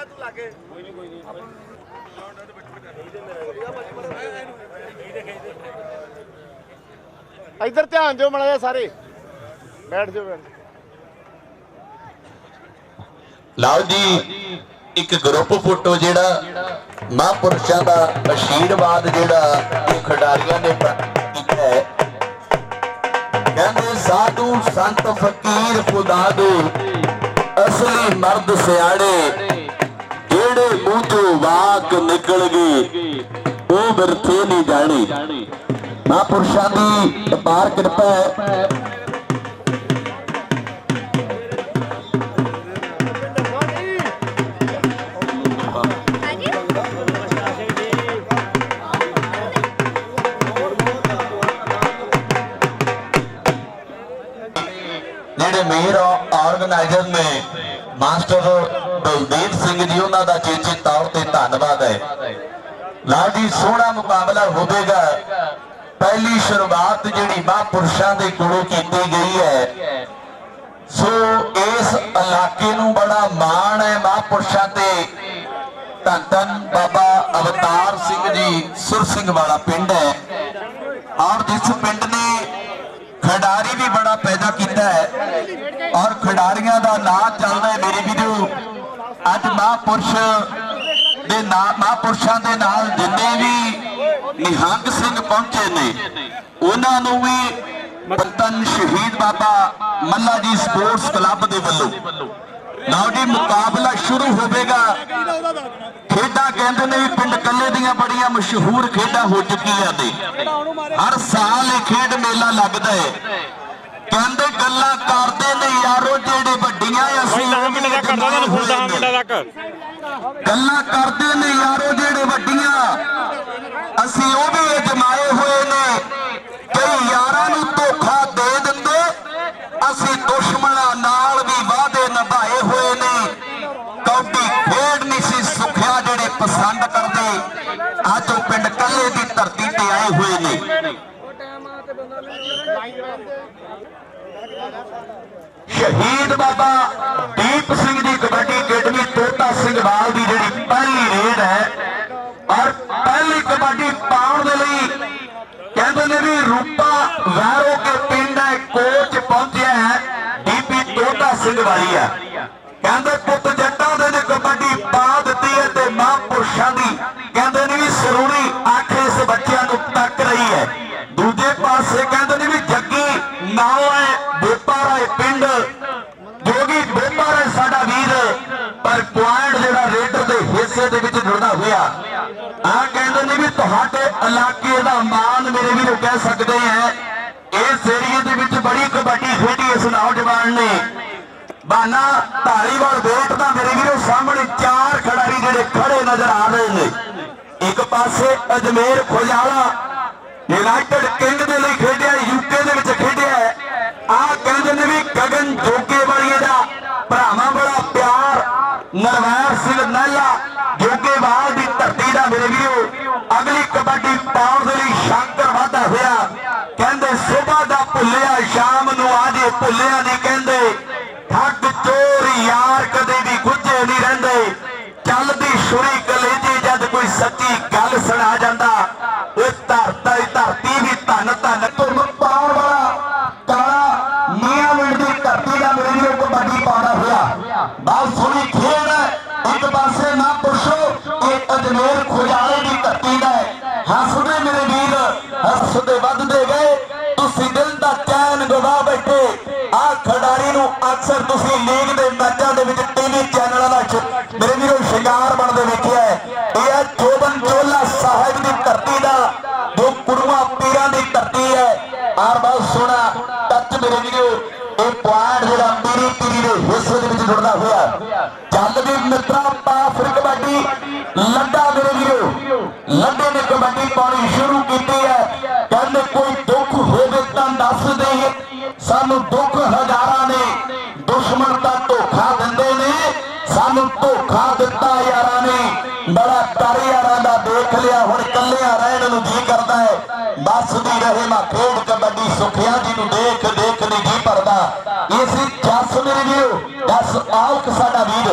ਆ। ਧਿਆਨ ਦਿਓ ਮੜਾ ਸਾਰੇ। ਬੈਠ ਜਾਓ ਬੈਠ ਲਓ ਜੀ ਇੱਕ ਗਰੁੱਪ ਫੋਟੋ ਜਿਹੜਾ ਮਹਾਂਪੁਰਸ਼ਾਂ ਦਾ ਅਸ਼ੀਰਵਾਦ ਜਿਹੜਾ ਉਹ ਖਿਡਾਰੀਆਂ ਨੇ ਪ੍ਰਾਪਤ ਹੈ। ਕਹਿੰਦੇ ਸਾਧੂ ਸੰਤ ਫਕੀਰ ਖੁਦਾ ਦੇ ਅਸਲੀ ਮਰਦ ਸਿਆੜੇ ਜਿਹੜੇ ਮੂੰਹ ਤੋਂ ਵਾਕ ਨਿਕਲ ਗਏ ਉਹ ਬਿਰਥੇ ਨਹੀਂ ਜਾਣੇ। ਮਹਾਂਪੁਰਸ਼ਾਂ ਦੀ ਅਪਾਰ ਕਿਰਪਾ ਹੈ। ਜਿਹੜੇ ਮੇਨ ਆਰਗੇਨਾਈਜ਼ਰ ਨੇ, ਮਾਸਟਰ ਬਲਦੇਵ ਸਿੰਘ ਜੀ, ਉਹਨਾਂ ਦਾ ਚੇਚੇ ਤੌਰ ਤੇ ਧੰਨਵਾਦ ਹੈ। ਲਓ ਜੀ, ਸੋਹਣਾ ਮੁਕਾਬਲਾ ਹੋਵੇਗਾ। ਪਹਿਲੀ ਸ਼ੁਰੂਆਤ ਜਿਹੜੀ ਮਹਾਂਪੁਰਸ਼ਾਂ ਦੇ ਕੋਲੋਂ ਕੀਤੀ ਗਈ ਹੈ। ਸੋ ਇਸ ਇਲਾਕੇ ਨੂੰ ਬੜਾ ਮਾਣ ਹੈ ਮਹਾਂਪੁਰਸ਼ਾਂ ਤੇ। ਧੰਨ ਧੰਨ ਬਾਬਾ ਅਵਤਾਰ ਸਿੰਘ ਜੀ, ਸੁਰ ਸਿੰਘ ਵਾਲਾ ਪਿੰਡ ਹੈ। ਔਰ ਜਿਸ ਪਿੰਡ ਨੇ ਖਿਡਾਰੀ ਵੀ ਬੜਾ ਪੈਦਾ ਕੀਤਾ ਹੈ। ਔਰ ਖਿਡਾਰੀਆਂ ਦਾ ਨਾਂ ਚੱਲਦਾ ਹੈ, ਮੇਰੀ ਵੀ ਅੱਜ ਮਹਾਂਪੁਰਸ਼ ਦੇ ਨਾਂ, ਮਹਾਂਪੁਰਸ਼ਾਂ ਦੇ ਨਾਲ ਜਿੰਨੇ ਵੀ ਨਿਹੰਗ ਸਿੰਘ ਪਹੁੰਚੇ ਨੇ, ਉਹਨਾਂ ਨੂੰ ਵੀ ਪਤਨ ਸ਼ਹੀਦ ਬਾਬਾ ਮੱਲਾ ਜੀ ਸਪੋਰਟਸ ਕਲੱਬ ਦੇ ਵੱਲੋਂ। ਲਓ ਜੀ, ਮੁਕਾਬਲਾ ਸ਼ੁਰੂ ਹੋਵੇਗਾ। ਖੇਡਾਂ ਕਹਿੰਦੇ ਨੇ ਵੀ ਪਿੰਡ ਕੱਲੇ ਦੀਆਂ ਬੜੀਆਂ ਮਸ਼ਹੂਰ ਖੇਡਾਂ ਹੋ ਚੁੱਕੀਆਂ ਨੇ। ਹਰ ਸਾਲ ਇਹ ਖੇਡ ਮੇਲਾ ਲੱਗਦਾ ਹੈ। ਕਹਿੰਦੇ ਗੱਲਾਂ ਕਰਦੇ ਨੇ ਯਾਰੋ ਜਿਹੜੇ ਵੱਡੀਆਂ ਅਸੀਂ 10 ਮਿੰਟ ਤੱਕ ਕਰਦਾ ਤੁਹਾਨੂੰ ਫੁੱਲ 10 ਮਿੰਟਾਂ ਤੱਕ ਗੱਲਾਂ ਕਰਦੇ ਨੇ ਯਾਰੋ ਜਿਹੜੇ ਵੱਡੀਆਂ ਅਸੀਂ ਉਹ ਵੀ ਅਜਮਾਏ ਹੋਏ ਨੇ ਕਈ ਯਾਰਾਂ ਨੂੰ ਧੋਖਾ ਦੇ ਦਿੰਦੇ ਅਸੀਂ ਦੁਸ਼ਮਣਾਂ ਨਾਲ ਵੀ ਵਾਅਦੇ ਨਿਭਾਏ ਹੋਏ ਨੇ। ਕੌਡੀ ਖੇਡ ਨਹੀਂ ਸੀ ਸੁਖਿਆ ਜਿਹੜੇ ਪਸੰਦ ਕਰਦੇ। ਅੱਜ ਉਹ ਪਿੰਡ ਕੱਲੇ ਦੀ ਧਰਤੀ ਤੇ ਆਏ ਹੋਏ ਨੇ। ਸ਼ਹੀਦ ਬਾਬਾ ਦੀਪ ਸਿੰਘ ਦੀ ਕਬੱਡੀ ਅਕੈਡਮੀ ਤੋਤਾ ਸਿੰਘ ਵਾਲ ਦੀ ਜਿਹੜੀ ਪਹਿਲੀ ਰੇਡ ਹੈ। ਔਰ ਪਹਿਲੀ ਕਬੱਡੀ ਪਾਉਣ ਦੇ ਲਈ ਕਹਿੰਦੇ ਨੇ ਵੀ ਰੂਪਾ ਵੈਰੋ ਕੇ ਪਿੰਡ ਹੈ, ਕੋਚ ਪਹੁੰਚਿਆ ਹੈ, ਡੀਪੀ ਤੋਤਾ ਸਿੰਘ ਵਾਲੀ ਆ ਕਹਿੰਦੇ ਪੁੱਤ ਜੱਟਾਂ ਦੇ ਨੇ ਕਬੱਡੀ ਪਾ ਦਿੱਤੀ ਹੈ ਤੇ ਮਹਾਂਪੁਰਸ਼ਾਂ ਦੀ। ਕਹਿੰਦੇ ਨੇ ਵੀ ਸਰੂਣੀ ਅੱਖ ਇਸ ਬੱਚਿਆਂ ਨੂੰ ਤੱਕ ਰਹੀ ਹੈ। ਦੂਜੇ ਪਾਸੇ ਕਹਿੰਦੇ ਨੇ ਵੀ ਜੱਗੀ ਨਾਮ ਹੈ ਬੋਪਾ ਰਾਏ ਪਿੰਡ ਜੋਗੀ ਬੋਪਾ ਰਾਏ ਸਾਡਾ ਵੀਰ ਪਰ ਪੁਆਇੰਟ ਜਿਹੜਾ ਰੇਡਰ ਦੇ ਦੇ ਵਿੱਚ ਜੁੜਦਾ ਹੋਇਆ। ਆ ਕਹਿੰਦੇ ਨੇ ਵੀ ਤੁਹਾਡੇ ਇਲਾਕੇ ਦਾ ਮਾਨ ਮੇਰੇ ਵੀਰੋ ਕਹਿ ਸਕਦੇ ਆ। ਇਸ ਏਰੀਏ ਦੇ ਵਿੱਚ ਬੜੀ ਕਬੱਡੀ ਖੇਡੀ ਇਸ ਨੌਜਵਾਨ ਨੇ। ਬਾਨਾ ਧਾਰੀਵਾਲ ਵੇਟ ਦਾ ਮੇਰੇ ਵੀਰੋ ਸਾਹਮਣੇ ਚਾਰ ਖਿਡਾਰੀ ਜਿਹੜੇ ਖੜੇ ਨਜ਼ਰ ਆ ਰਹੇ ਨੇ। ਇੱਕ ਪਾਸੇ ਅਜਮੇਰ ਖੁਜਾਲਾ, ਯੂਨਾਈਟਿਡ ਕਿੰਗ ਦੇ ਲਈ ਖੇਡਿਆ ਯੂਕੇ ਦੇ ਵਿੱਚ ਖੇਡਿਆ। ਆ ਕਹਿੰਦੇ ਨੇ ਵੀ ਗਗਨ ਜੋਗੇ ਵਾਲੀਏ ਦਾ ਭਰਾਵਾਂ ਬੜਾ ਪਿਆਰ, ਨਰਵੈਰ ਸਿੰਘ ਨਹਿਲਾ Hallelujah. ਅਕਸਰ ਤੁਸੀਂ ਲੀਗ ਦੇ ਮੈਚਾਂ ਦੇ ਵਿੱਚ ਟੀਵੀ ਚੈਨਲਾਂ ਦਾ ਮੇਰੇ ਵੀਰੋ ਸ਼ਿੰਗਾਰ ਬਣਦੇ ਵੇਖਿਆ ਹੈ। ਇਹ ਹੈ ਚੋਬਨ ਚੋਲਾ ਸਾਹਿਬ ਦੀ ਧਰਤੀ ਦਾ, ਜੋ ਕੁੜਵਾ ਪੀਰਾਂ ਦੀ ਧਰਤੀ ਹੈ। ਆਰ ਬਹੁਤ ਸੋਹਣਾ ਟੱਚ ਮੇਰੇ ਵੀਰੋ। ਇਹ ਪੁਆਇੰਟ ਜਿਹੜਾ ਪੀਰੀ ਪੀਰੀ ਦੇ ਹਿੱਸੇ ਦੇ ਵਿੱਚ ਜੁੜਦਾ ਹੋਇਆ ਚੱਲ ਵੀ ਮਿੱਤਰਾ ਪਾ ਫਿਰ ਕਬੱਡੀ, ਲੱਡਾ ਮੇਰੇ ਵੀਰੋ। ਲੱਡੇ ਨੇ ਕਬੱਡੀ ਪਾਉਣੀ ਇਹ ਸੀ 10 ਮੇਰੇ ਵੀਰੋ 10 ਆਓ ਸਾਡਾ ਵੀਰ।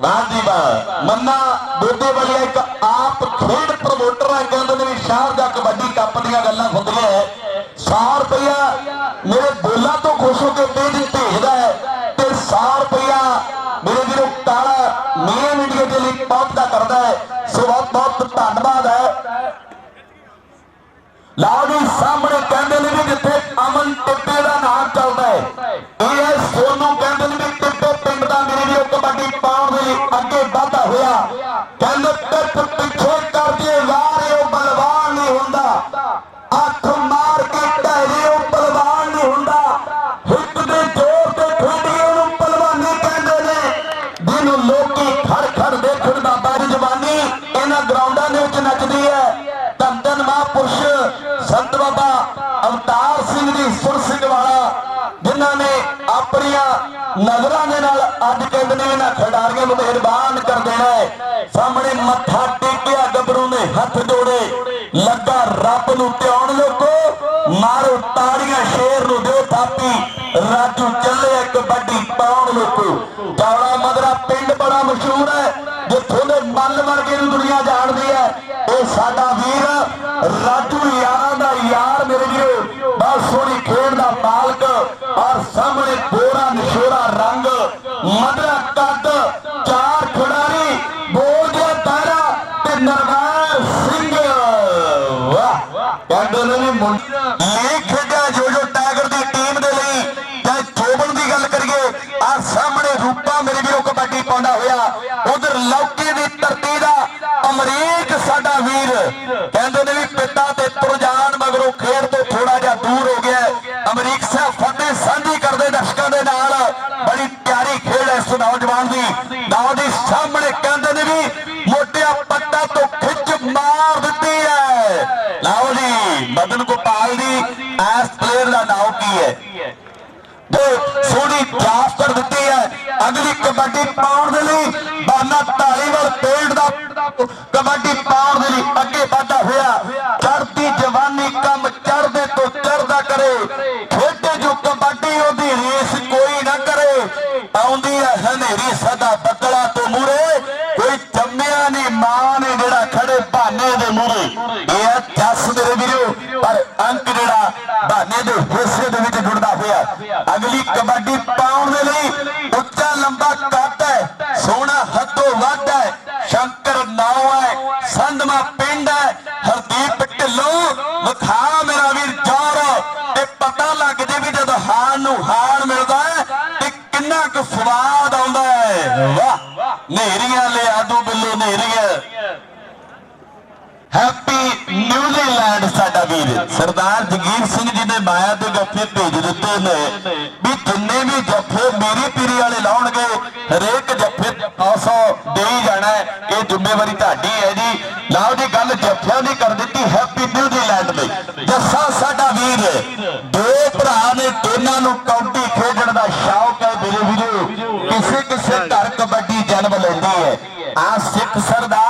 ਵਾਹ ਜੀ ਵਾਹ ਮੰਨਾ ਬੋਦੇ ਵਾਲਿਆ ਇੱਕ ਆਪ ਖੇਡ ਪ੍ਰਮੋਟਰ ਆ, ਕਹਿੰਦੇ ਨੇ ਵੀ ਦਾ ਕਬੱਡੀ ਕੱਪ ਦੀਆਂ ਗੱਲਾਂ ਹੁੰਦੀਆਂ ਹੈ 100 ਰੁਪਇਆ ਮੇਰੇ ਬੋਲਾਂ ਤੋਂ ਖੁਸ਼ ਹੋ ਕੇ ਦੇ ਭੇਜਦਾ ਹੈ ਤੇ 100 ਰੁਪਇਆ ਮੇਰੇ ਵੀਰੋ ਤਾਲਾ ਮੇਨ ਇੰਡੀਆ ਦੇ ਲਈ ਪਹੁੰਚਦਾ ਕਰਦਾ ਹੈ ਸੋ ਬਹੁਤ ਬਹੁਤ ਧੰਨਵਾਦ ਹੈ ਲਾਓ ਸਾਹਮਣੇ ਕਹਿੰਦੇ ਨੇ ਵੀ ਜਿੱਥੇ ਅਮਨ ਟਿੱਪੇ ਦਾ ਨਾਮ ਚੱਲਦਾ ਹੈ। ਇਹ ਸੋਨੂੰ ਕਹਿੰਦੇ ਨੇ ਵੀ ਟਿੱਪੇ ਪਿੰਡ ਦਾ ਮੇਰੇ ਵੀ ਕਬੱਡੀ ਪਾਉਣ ਦੇ ਅੱਗੇ ਪਾਉਣ ਲੋਕੋ ਮਦਰਾ ਪਿੰਡ ਬੜਾ ਮਸ਼ਹੂਰ ਹੈ, ਜਿੱਥੋਂ ਦੇ ਮੱਲ ਵਰਗੇ ਨੂੰ ਦੁਨੀਆ ਜਾਣਦੀ ਹੈ। ਇਹ ਸਾਡਾ ਵੀਰ ਰਾਜੂ ਯਾਰਾਂ ਦਾ ਯਾਰ ਮੇਰੇ ਵੀਰੋ ਬਹੁਤ ਸੋਹਣੀ ਖੇਡ ਦਾ ਮਾਲਕ, ਔਰ ਸਾਹਮਣੇ ਗੋਰਾ ਨਿਸ਼ੋਰਾ ਰੰਗ, ਮਦਰਾ ਕੱਦ, ਚਾਰ ਖਿਡਾਰੀ, ਬੋਲ ਗਿਆ ਦਾਇਰਾ ਤੇ ਨਰਵੈਰ ਸਿੰਘ। ਵਾਹ ਕਹਿੰਦੇ ਨੇ ਮੁੰਡਾ ਸੋਹਣੀ ਕਰ ਦਿੱਤੀ ਹੈ। ਅਗਲੀ ਕਬੱਡੀ ਪਾਉਣ ਦੇ ਲਈ ਸੋਹਣਾ ਵੱਧ ਹੈ, ਸ਼ੰਕਰ ਨਾਉ ਹੈ, ਸੰਧਮਾ ਪਿੰਡ ਹੈ, ਹਰਦੀਪ ਢਿੱਲੋਂ, ਵਿਖਾ ਮੇਰਾ ਵੀਰ ਜੌਰ ਤੇ ਪਤਾ ਲੱਗ ਜੇ ਵੀ ਜਦੋਂ ਹਾਰ ਨੂੰ ਹਾਰ ਮਿਲਦਾ ਹੈ, ਤੇ ਕਿੰਨਾ ਕੁ ਸਵਾਦ ਆਉਂਦਾ ਹੈ। ਵਾਹ ਨੇਰੀਆਂ ਲਿਆ ਦੂ ਬਿੱਲੋ ਹੈਪੀ ਨਿਊਜ਼ੀਲੈਂਡ ਸਾਡਾ ਵੀਰ। ਸਰਦਾਰ ਜਗੀਰ ਸਿੰਘ ਜੀ ਨੇ ਮਾਇਆ ਦੇ ਗੱਫੇ ਭੇਜ ਦਿੱਤੇ ਨੇ, ਵੀ ਜਿੰਨੇ ਵੀ ਜੱਫੇ ਮੇਰੀ ਪੀਰੀ ਵਾਲੇ ਲਾਉਣਗੇ, ਹਰੇਕ ਜੱਫੇ ਨੇ ਨੂੰ ਕਬੱਡੀ ਖੇਡਣ ਦਾ ਸ਼ੌਕ ਹੈ ਮੇਰੇ ਵੀਰੋ, ਕਿਸੇ ਕਿਸੇ ਘਰ ਕਬੱਡੀ ਜਨਮ ਲੈਂਦੀ ਹੈ। ਆ ਸਿੱਖ ਸਰਦਾਰ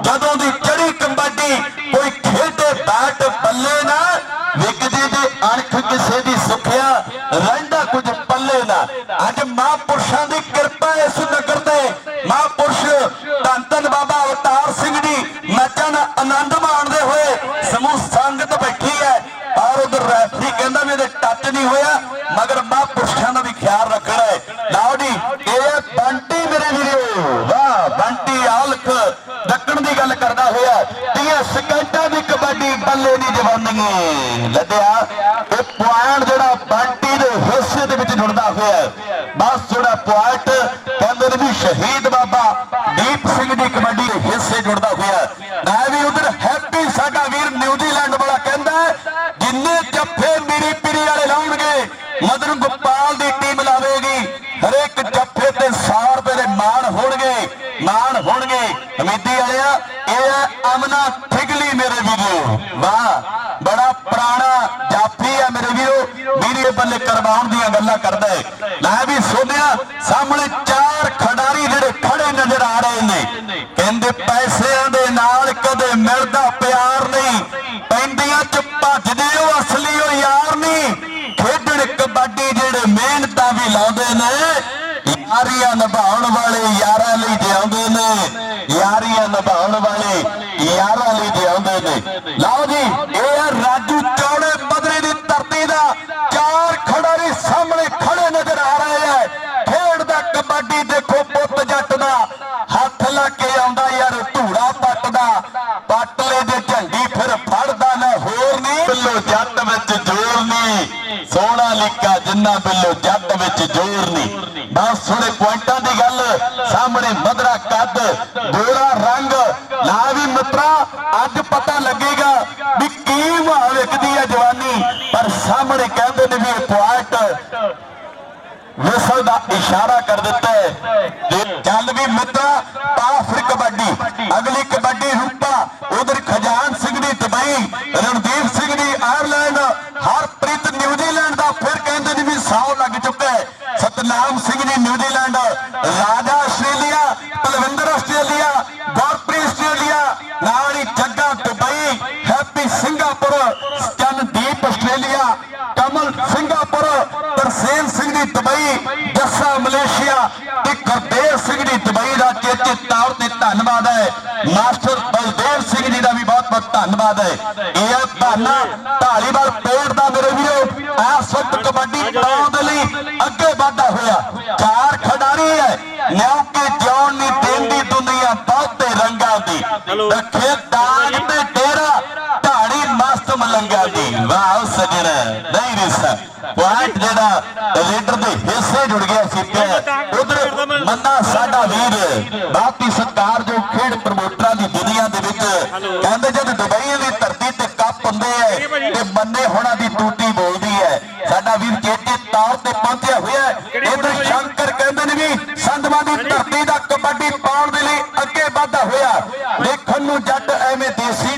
ਜਦੋਂ ਦੀ ਚੜੀ ਕਬੱਡੀ, ਕੋਈ ਖੇਡੇ ਬੈਟ ਬੱਲੇ ਨਾ, ਵਿਕਦੀ ਦੇ ਅਣਖ ਕਿਸੇ ਦੀ ਸੁਖਿਆ, ਰਹਿੰਦਾ ਕੁਝ ਪੱਲੇ ਨਾ। ਅੱਜ ਮਹਾਂਪੁਰਸ਼ਾਂ ਦੀ ਕਿਰਪਾ ਇਸ ਨਗਰ ਤੇ। ਮਹਾਂਪੁਰਸ਼ ਧੰਨ ਧੰਨ ਬਾਬਾ ਅਵਤਾਰ ਸਿੰਘ ਜੀ ਨੱਚਾਂ ਆਨੰਦ ਮਾਣਦੇ ਹੋਏ ਸਮੂਹ ਸੰਗਤ ਬੈਠੀ ਹੈ। ਔਰ ਉਧਰ ਰੈਫਰੀ ਕਹਿੰਦਾ ਵੀ ਇਹਦੇ ਟੱਚ ਨਹੀਂ ਹੋਇਆ, ਮਗਰ ਮਹਾਂਪੁਰਸ਼ਾਂ ਦਾ ਵੀ ਖਿਆਲ ਰੱਖਣਾ ਹੈ। ਲਓ ਜੀ, ਇਹ 30 ਸਕਿੰਟਾਂ ਕਬੱਡੀ ਬੱਲੇ ਦੀ ਜਵਾਨੀ। ਲੱਦਿਆ ਇਹ ਪੁਆਇੰਟ ਜਿਹੜਾ ਬੰਟੀ ਦੇ ਹਿੱਸੇ ਦੇ ਵਿੱਚ ਜੁੜਦਾ ਹੋਇਆ ਬਸ ਜਿਹੜਾ ਪੁਆਇੰਟ ਕਹਿੰਦੇ ਨੇ ਵੀ ਸ਼ਹੀਦ ਬਾਬਾ ਦੀਪ ਸਿੰਘ ਦੀ ਕਬੱਡੀ ਦੇ ਹਿੱਸੇ ਜੁੜਦਾ ਹੋਇਆ ਮੈਂ ਵੀ ਉਧਰ ਹੈਪੀ ਸਾਡਾ ਵੀਰ ਨਿਊਜ਼ੀਲੈਂਡ ਵਾਲਾ ਕਹਿੰਦਾ ਜਿੰਨੇ ਜੱਫੇ ਮੇਰੀ ਪੀਰੀ ਵਾਲੇ ਲਾਉਣਗੇ ਮਦਨ ਗੋਪਾਲ ਦੀ ਟੀਮ ਲਾਵੇਗੀ ਹਰੇਕ ਜੱਫੇ ਤੇ 100 ਰੁਪਏ ਦੇ ਮਾਣ ਹੋਣਗੇ ਮਾਣ ਹੋਣਗੇ ਅਮੀਦੀ ਵਾਲਿਆ ਇਹ ਹੈ ਅਮਨਾ ਠਿਗਲੀ ਮੇਰੇ ਵੀਰੋ ਵਾਹ ਬੜਾ ਪੁਰਾਣਾ ਜਾਫੀ ਹੈ ਮੇਰੇ ਵੀਰੋ ਵੀਰੇ ਬੱਲੇ ਕਰਵਾਉਣ ਦੀਆਂ ਗੱਲਾਂ ਕਰਦਾ ਹੈ। ਮੈਂ ਵੀ ਸੋਧਿਆ, ਸਾਹਮਣੇ ਚਾਰ ਖਿਡਾਰੀ ਜਿਹੜੇ ਖੜੇ ਨਜ਼ਰ ਆ ਰਹੇ ਨੇ। ਕਹਿੰਦੇ ਪੈਸਿਆਂ ਦੇ ਨਾਲ ਕਦੇ ਮਿਲਦਾ ਪਿਆ ਨਹੀਂ ਪੈਂਦੀਆਂ ਚ ਭੱਜਦੇ ਉਹ ਅਸਲੀ ਉਹ ਯਾਰ ਨਹੀਂ ਖੇਡਣ ਕਬੱਡੀ ਯਾਰਾਂ ਲਈ ਜਿਉਂਦੇ ਨੇ ਯਾਰੀਆਂ ਨਿਭਾਉਣ ਵਾਲੇ ਯਾਰਾਂ ਲਈ ਜਿਉਂਦੇ ਨੇ ਲਓ ਜੀ ਇਹ ਆ ਰਾਜੂ ਚੌੜੇ ਮਦਰੇ ਦੀ ਧਰਤੀ ਦਾ ਚਾਰ ਖਿਡਾਰੀ ਸਾਹਮਣੇ ਖੜੇ ਨਜ਼ਰ ਆ ਰਹੇ ਆ ਖੇਡ ਦਾ ਦੇਖੋ ਪੁੱਤ ਜੱਟ ਦਾ। ਹੱਥ ਲਾ ਕੇ ਆਉਂਦਾ ਯਾਰ, ਧੂੜਾ ਪੱਟਦਾ। ਪੱਟਲੇ ਦੇ ਝੰਡੀ, ਫਿਰ ਫੜਦਾ ਨਾ, ਹੋਰ ਨਹੀਂ। ਬਿੱਲੋ ਜੱਟ ਵਿੱਚ ਜ਼ੋਰ ਨਹੀਂ। ਸੋਹਣਾ ਲਿਖਾ ਜਿੰਨਾ ਬਿੱਲੋ ਜੱਟ ਵਿੱਚ ਜ਼ੋਰ ਨਹੀਂ। ਬਸ ਥੋੜੇ ਪੁਆਇੰਟਾਂ ਦੀ ਗੱਲ। ਸਾਹਮਣੇ ਮਧਰਾ ਕੱਦ, ਗੋਰਾ ਰੰਗ। ਨਾ ਵੀ ਮਿੱਤਰਾ, ਅੱਜ ਪਤਾ ਲੱਗੇਗਾ ਵੀ ਕੀ ਮਾਂ ਵਿਕਦੀ ਹੈ ਜਵਾਨੀ। ਪਰ ਸਾਹਮਣੇ ਕਹਿੰਦੇ ਨੇ ਵੀ ਇਹ ਪੁਆਇੰਟ ਵਿਸਲ ਦਾ ਇਸ਼ਾਰਾ ਕਰ ਦਿੱਤਾ। ਕਬੱਡੀ ਪਾਉਣ ਦੇ ਲਈ ਅੱਗੇ ਵਾਧਾ ਹੋਇਆ। ਚਾਰ ਖਿਡਾਰੀ ਹੈ। ਨਿਉ ਕੇ ਜਿਉਣ ਨਹੀਂ ਦੇਂਦੀ ਦੁਨੀਆ ਬਹੁਤੇ ਰੰਗਾਂ ਦੀ। ਰੱਖੇ ਦਾਗ ਤੇ ਡੇਰਾ ਢਾੜੀ ਮਸਤ ਮਲੰਗਾ ਦੀ। ਵਾਹ ਸਜਣ। ਨਹੀਂ ਰਿਸਾ ਪੁਆਇੰਟ ਜਿਹੜਾ ਲੀਡਰ ਦੇ ਹਿੱਸੇ ਜੁੜ ਗਿਆ ਸੀ ਤੇ ਉਧਰ ਮੰਨਾ ਸਾਡਾ ਵੀਰ ਬਾਕੀ ਸਤਕਾਰ ਜੋ ਖੇਡ ਪ੍ਰਮੋਟਰਾਂ ਦੀ ਦੁਨੀਆ ਦੇ ਵਿੱਚ ਕਹਿੰਦੇ ਜਦ ਦੁਬਈ ਦੀ ਹੁੰਦੇ ਐ ਤੇ ਮੰਨੇ ਹੋਣਾ ਦੀ ਟੂਟੀ ਬੋਲਦੀ ਹੈ। ਸਾਡਾ ਵੀਰ ਚੇਤੇ ਤੌਰ ਤੇ ਪਹੁੰਚਿਆ ਹੋਇਆ ਹੈ। ਇਧਰ ਸ਼ੰਕਰ ਕਹਿੰਦੇ ਨੇ ਵੀ ਸੰਧਵਾਂ ਦੀ ਧਰਤੀ ਦਾ ਕਬੱਡੀ ਪਾਉਣ ਦੇ ਲਈ ਅੱਗੇ ਵਾਧਾ ਹੋਇਆ। ਦੇਖਣ ਨੂੰ ਜੱਟ ਐਵੇਂ ਦੇਸੀ